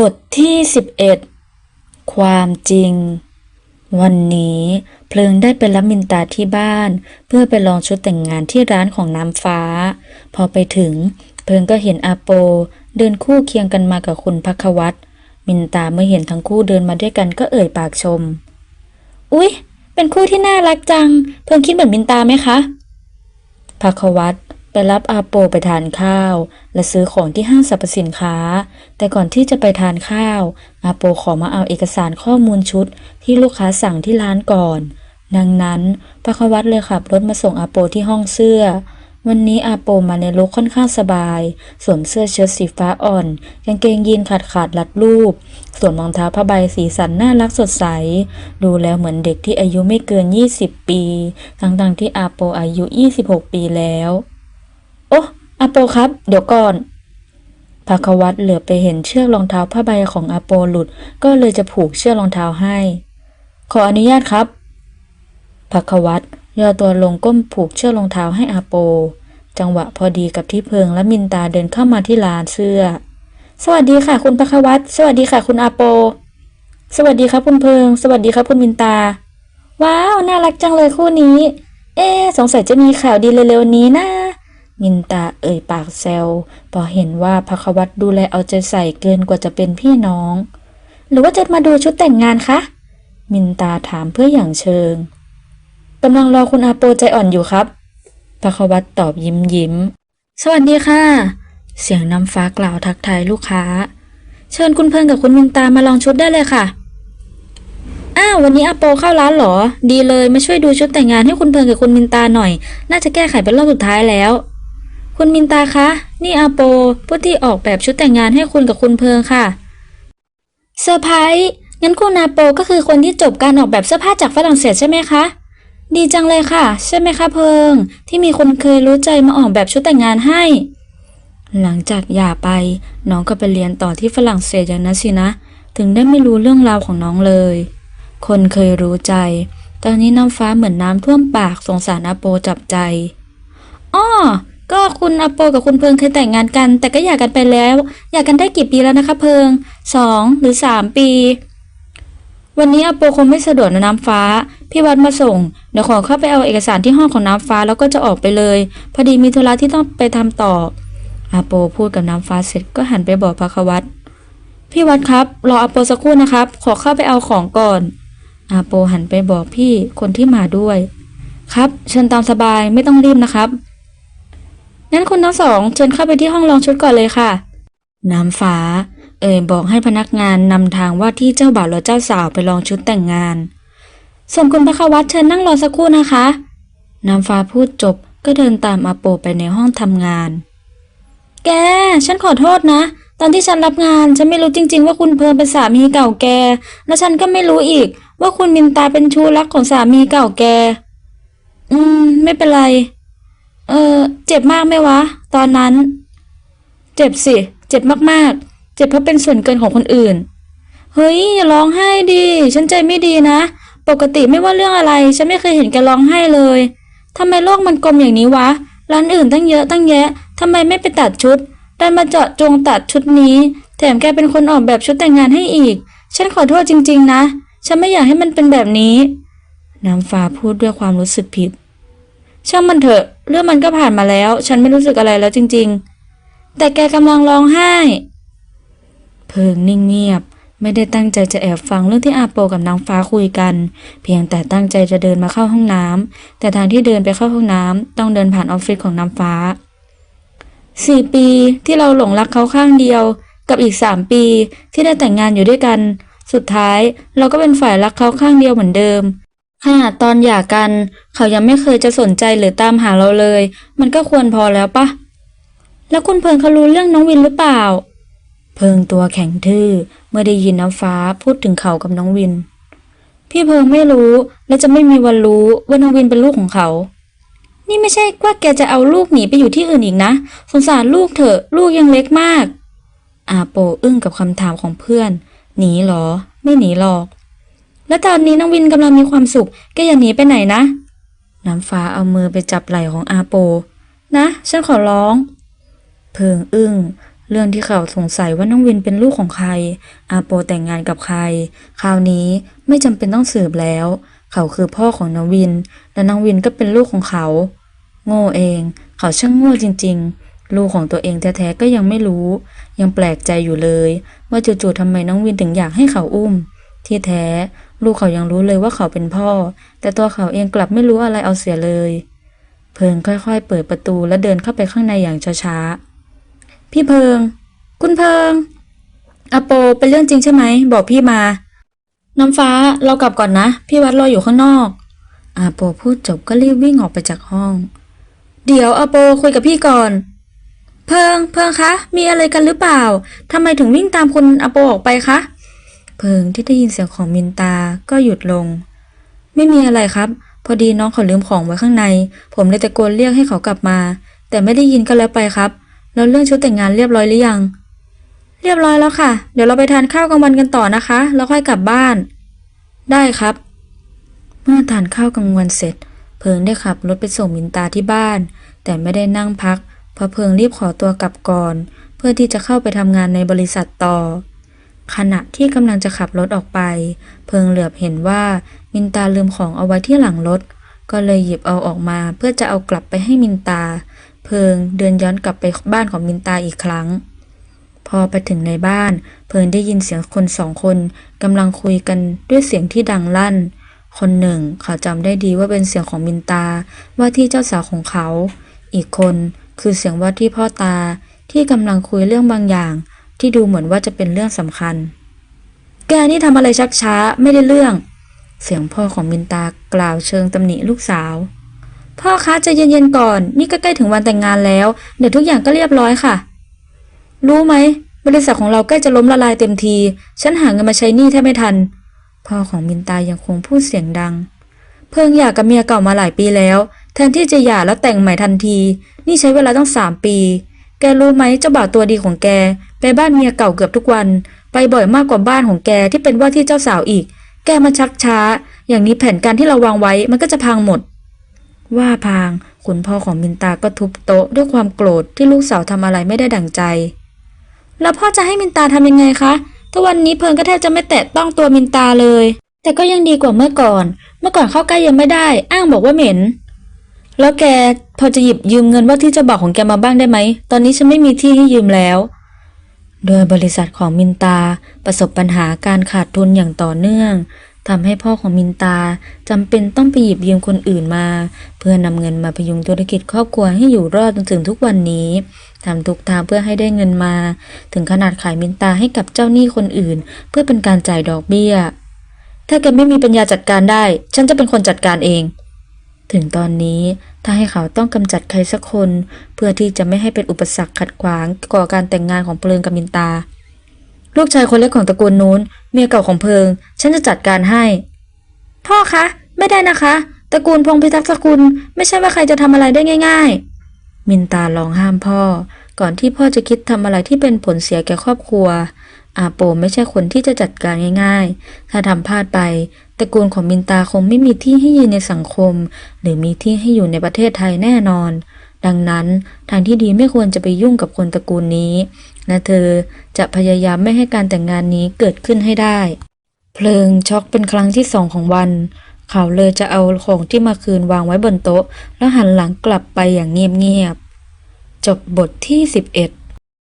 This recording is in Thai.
บทที่11ความจริง วันนี้เพลิงได้ไปรับมินตาที่บ้าน เพื่อไปลองชุดแต่งงานที่ร้านของน้ำฟ้า พอไปถึง เพลิงก็เห็นอาโป เดินคู่เคียงกันมากับคุณพักวัตรมินตาเมื่อเห็นทั้งคู่เดินมาด้วยกันก็เอ่ยปากชม อุ๊ย เป็นคู่ที่น่ารักจัง เพิ่งคิดเหมือนมินตาไหมคะพักวัตร ไปรับอาโปไปทานข้าว และซื้อของที่ห้างสรรพสินค้า แต่ก่อนที่จะไปทานข้าว อาโปขอมาเอาเอกสารข้อมูลชุด ที่ลูกค้าสั่งที่ร้านก่อน ดังนั้นพักวัตเลยขับรถมาส่งอาโปที่ห้องเสื้อ วันนี้อาโปมาในลุคค่อนข้างสบาย สวมเสื้อเชิ้ตสีฟ้าอ่อนกางเกงยีนขาดขาดรัดรูปสวมรองเท้าผ้าใบสีสันน่ารักสดใส ดูแล้วเหมือนเด็กที่อายุไม่เกิน 20 ปี ทั้งๆที่อาโปอายุ 26 ปีแล้ว อ้อโปครับ เดี๋ยวก่อนภาควัตเหลือไปเห็นเชือกรองเท้าผ้าใบของอโปหลุด ก็เลยจะผูกเชือกรองเท้าให้ ขออนุญาตครับภาควัตย่อตัวลงก้มผูกเชือกรองเท้าให้อาโป จังหวะพอดีกับที่เพิงและมินตาเดินเข้ามาที่ร้านเสื้อ สวัสดีค่ะคุณภควัตสวัสดีค่ะคุณอาโป สวัสดีครับคุณเพิง สวัสดีครับคุณมินตา ว้าว น่ารักจังเลยคู่นี้ เอ๊สงสัยจะมีข่าวดีเร็วๆนี้นะ มินตาเอ่ยปากแซวพอเห็นว่าภควัตดูแลเอาใจใส่เกินกว่าจะเป็นพี่น้อง หรือว่าจะมาดูชุดแต่งงานคะ มินตาถามเพื่ออย่างเชิงกำลังรอคุณอาโปใจอ่อนอยู่ครับภควัตตอบยิ้มยิ้ม สวัสดีค่ะ เสียงน้ำฟ้ากล่าวทักทายลูกค้า เชิญคุณเพิ่งกับคุณมินตามาลองชุดได้เลยค่ะอ้าววันนี้อาโปเข้าร้านหรอ ดีเลยมาช่วยดูชุดแต่งงานให้คุณเพิงกับคุณมินตาหน่อย น่าจะแก้ไขเป็นรอบสุดท้ายแล้ว คุณมินตาคะ นี่อาโป ผู้ที่ออกแบบชุดแต่งงานให้คุณกับคุณเพิงค่ะเซอร์ไพรส์งั้นคุณอาโปก็คือคนที่จบการออกแบบเสื้อผ้าจากฝรั่งเศสใช่ไหมคะดีจังเลยค่ะ ใช่ไหมคะเพิง ที่มีคนเคยรู้ใจมาออกแบบชุดแต่งงานให้ หลังจากหย่าไป น้องก็ไปเรียนต่อที่ฝรั่งเศสอย่างนั้นสินะ ถึงได้ไม่รู้เรื่องราวของน้องเลย คนเคยรู้ใจ ตอนนี้น้ำฟ้าเหมือนน้ำท่วมปากสงสารอาโปจับใจอ้อ ก็คุณอาโปกับคุณเพิงเคยแต่งงานกัน แต่ก็หย่ากันไปแล้ว หย่ากันได้กี่ปีแล้วนะคะ เพิงสองหรือสามปี วันนี้อาโปคงไม่สะดวกนะน้ำฟ้า พี่วัดมาส่ง เดี๋ยวขอเข้าไปเอาเอกสารที่ห้องของน้ำฟ้าแล้วก็จะออกไปเลย พอดีมีธุระที่ต้องไปทำต่ออาโปพูดกับน้ำฟ้าเสร็จก็หันไปบอกพระควัตพี่วัดครับรออาโปสักครู่นะครับ ขอเข้าไปเอาของก่อนอาโปหันไปบอกพี่คนที่มาด้วย ครับเชิญตามสบายไม่ต้องรีบนะครับ งั้นคุณทั้งสองเชิญเข้าไปที่ห้องลองชุดก่อนเลยค่ะ น้ำฟ้า เอ่ยบอกให้พนักงานนำทางว่าที่เจ้าบ่าวและเจ้าสาวไปลองชุดแต่งงาน ส่วนคุณพระควัตเชิญนั่งรอสักครู่นะคะ น้ำฟ้าพูดจบก็เดินตามอาโปไปในห้องทำงาน แก ฉันขอโทษนะ ตอนที่ฉันรับงานฉันไม่รู้จริง ๆ ว่าคุณเพิร์นเป็นสามีเก่าแก และฉันก็ไม่รู้อีก ว่าคุณมินตาเป็นชู้รักของสามีเก่าแก อืม ไม่เป็นไร เออ เจ็บมากไหมวะ ตอนนั้น เจ็บสิ เจ็บมากๆ เจ็บเพราะเป็นส่วนเกินของคนอื่น เฮ้ยอย่าร้องไห้ดิ ฉันใจไม่ดีนะ ปกติไม่ว่าเรื่องอะไร ฉันไม่เคยเห็นแกร้องไห้เลย ทำไมโลกมันกลมอย่างนี้วะ ร้านอื่นตั้งเยอะตั้งแยะ ทำไมไม่ไปตัดชุด ดันมาเจาะจงตัดชุดนี้ แถมแกเป็นคนออกแบบชุดแต่งงานให้อีก ฉันขอโทษจริง ๆ นะ ฉันไม่อยากให้มันเป็นแบบนี้ น้ำฟ้าพูดด้วยความรู้สึกผิด ช่างมันเถอะ เรื่องมันก็ผ่านมาแล้ว ฉันไม่รู้สึกอะไรแล้วจริง ๆ แต่แกกำลังร้องไห้ เพิงนิ่งเงียบ ไม่ได้ตั้งใจจะแอบฟังเรื่องที่อาโปกับนางฟ้าคุยกัน เพียงแต่ตั้งใจจะเดินมาเข้าห้องน้ำแต่ทางที่เดินไปเข้าห้องน้ำต้องเดินผ่านออฟฟิศของน้ำฟ้าสี่ปีที่เราหลงรักเขาข้างเดียว กับอีกสามปีที่ได้แต่งงานอยู่ด้วยกัน สุดท้ายเราก็เป็นฝ่ายรักเขาข้างเดียวเหมือนเดิม ขนาดตอนหย่ากัน เขายังไม่เคยจะสนใจหรือตามหาเราเลย มันก็ควรพอแล้วปะแล้วคุณเพิงเขารู้เรื่องน้องวินหรือเปล่า เพิงตัวแข็งทื่อเมื่อได้ยินน้ำฟ้าพูดถึงเขากับน้องวิน พี่เพิงไม่รู้และจะไม่มีวันรู้ว่าน้องวินเป็นลูกของเขา นี่ไม่ใช่ว่าแกจะเอาลูกหนีไปอยู่ที่อื่นอีกนะ สงสารลูกเถอะลูกยังเล็กมาก อาโปอึ้งกับคำถามของเพื่อน หนีเหรอ ไม่หนีหรอก แล้วตอนนี้น้องวินกำลังมีความสุข แกอย่าหนีไปไหนนะ น้ำฟ้าเอามือไปจับไหล่ของอาโป นะ ฉันขอร้อง เพิงอึ้ง เรื่องที่เขาสงสัยว่าน้องวินเป็นลูกของใคร อาโปแต่งงานกับใคร คราวนี้ไม่จำเป็นต้องสืบแล้ว เขาคือพ่อของน้องวิน และน้องวินก็เป็นลูกของเขา โง่เอง เขาช่างโง่จริง ๆ ลูกของตัวเองแท้ๆก็ยังไม่รู้ ยังแปลกใจอยู่เลย ว่าจู่ๆทำไมน้องวินถึงอยากให้เขาอุ้ม ที่แท้ ลูกเขายังรู้เลยว่าเขาเป็นพ่อ แต่ตัวเขาเองกลับไม่รู้อะไรเอาเสียเลย เพิงค่อยๆ เปิดประตูและเดินเข้าไปข้างในอย่างช้าๆ พี่เพิง คุณเพิง อโปเป็นเรื่องจริงใช่ไหม บอกพี่มา น้ำฟ้าเรากลับก่อนนะ พี่วัดรออยู่ข้างนอกอโปพูดจบก็รีบวิ่งออกไปจากห้อง เดี๋ยวอโปคุยกับพี่ก่อน เพิง เพิงคะ มีอะไรกันหรือเปล่าทำไมถึงวิ่งตามคุณอโปออกไปคะ เพิงที่ได้ยินเสียงของมินตาก็หยุดลง ไม่มีอะไรครับ พอดีน้องเขาลืมของไว้ข้างใน ผมเลยตะโกนเรียกให้เขากลับมา แต่ไม่ได้ยินก็แล้วไปครับ แล้วเรื่องชุดแต่งงานเรียบร้อยหรือยัง เรียบร้อยแล้วค่ะ เดี๋ยวเราไปทานข้าวกลางวันกันต่อนะคะ แล้วค่อยกลับบ้าน ได้ครับ เมื่อทานข้าวกลางวันเสร็จ เพิงได้ขับรถไปส่งมินตาที่บ้าน แต่ไม่ได้นั่งพักเพราะเพิงรีบขอตัวกลับก่อน เพื่อที่จะเข้าไปทำงานในบริษัทต่อ ขณะที่กำลังจะขับรถออกไป เพิงเหลือบเห็นว่ามินตาลืมของเอาไว้ที่หลังรถ ก็เลยหยิบเอาออกมาเพื่อจะเอากลับไปให้มินตา เพิงเดินย้อนกลับไปบ้านของมินตาอีกครั้ง พอไปถึงในบ้าน เพิงได้ยินเสียงคนสองคนกำลังคุยกันด้วยเสียงที่ดังลั่น คนหนึ่งเขาจำได้ดีว่าเป็นเสียงของมินตาว่าที่เจ้าสาวของเขา อีกคนคือเสียงว่าที่พ่อตาที่กำลังคุยเรื่องบางอย่าง ที่ดูเหมือนว่าจะเป็นเรื่องสำคัญ แกนี่ทำอะไรชักช้าไม่ได้เรื่อง เสียงพ่อของมินตากล่าวเชิงตำหนิลูกสาว พ่อคะจะเย็นๆก่อน นี่ก็ใกล้ถึงวันแต่งงานแล้ว เดี๋ยวทุกอย่างก็เรียบร้อยค่ะ รู้ไหม บริษัทของเราใกล้จะล้มละลายเต็มที ฉันหาเงินมาใช้หนี้แทบไม่ทัน พ่อของมินตายังคงพูดเสียงดัง เพิ่งหย่ากับเมียเก่ามาหลายปีแล้ว แทนที่จะหย่าแล้วแต่งใหม่ทันที นี่ใช้เวลาต้องสามปี แกรู้ไหมเจ้าบ่าวตัวดีของแก ไปบ้านเมียเก่าเกือบทุกวัน ไปบ่อยมากกว่าบ้านของแกที่เป็นว่าที่เจ้าสาวอีก แกมาชักช้า อย่างนี้แผนการที่เราวางไว้มันก็จะพังหมด ว่าพางคุณพ่อของมินตาก็ทุบโต๊ะด้วยความโกรธที่ลูกสาวทำอะไรไม่ได้ดั่งใจ แล้วพ่อจะให้มินตาทำยังไงคะทุกวันนี้เพิงก็แทบจะไม่แตะต้องตัวมินตาเลย แต่ก็ยังดีกว่าเมื่อก่อน เมื่อก่อนเข้าใกล้ยังไม่ได้ อ้างบอกว่าเหม็น แล้วแกพอจะหยิบยืมเงินว่าที่เจะบอกของแกมาบ้างได้ไหม ตอนนี้ฉันไม่มีที่ให้ยืมแล้ว โดยบริษัทของมินตาประสบปัญหาการขาดทุนอย่างต่อเนื่องทำให้พ่อของมินตาจำเป็นต้องไปหยิบยืมคนอื่นมา เพื่อนำเงินมาพยุงธุรกิจครอบครัวให้อยู่รอดจนถึงทุกวันนี้ทำทุกทางเพื่อให้ได้เงินมา ถึงขนาดขายมินตาให้กับเจ้าหนี้คนอื่น เพื่อเป็นการจ่ายดอกเบี้ย ถ้าแกไม่มีปัญญาจัดการได้ ฉันจะเป็นคนจัดการเอง ถึงตอนนี้ถ้าให้เขาต้องกำจัดใครสักคน เพื่อที่จะไม่ให้เป็นอุปสรรคขัดขวางก่อการแต่งงานของเพลิงกับมินตา ลูกชายคนเล็กของตระกูลนู้น เมียเก่าของเพิง ฉันจะจัดการให้ พ่อคะ ไม่ได้นะคะตระกูลพงพิทักษ์สกุลไม่ใช่ว่าใครจะทำอะไรได้ง่าย ๆ มินตาลองห้ามพ่อ ก่อนที่พ่อจะคิดทำอะไรที่เป็นผลเสียแก่ครอบครัวอาโปไม่ใช่คนที่จะจัดการง่าย ๆ ถ้าทำพลาดไป ตระกูลของมินตาคงไม่มีที่ให้ยืนในสังคม หรือมีที่ให้อยู่ในประเทศไทยแน่นอน ดังนั้นทางที่ดีไม่ควรจะไปยุ่งกับคนตระกูลนี้ และเธอจะพยายามไม่ให้การแต่งงานนี้เกิดขึ้นให้ได้ เพลิงช็อกเป็นครั้งที่สองของวัน เขาเลยจะเอาของที่มาคืนวางไว้บนโต๊ะ แล้วหันหลังกลับไปอย่างเงียบๆจบบทที่ 11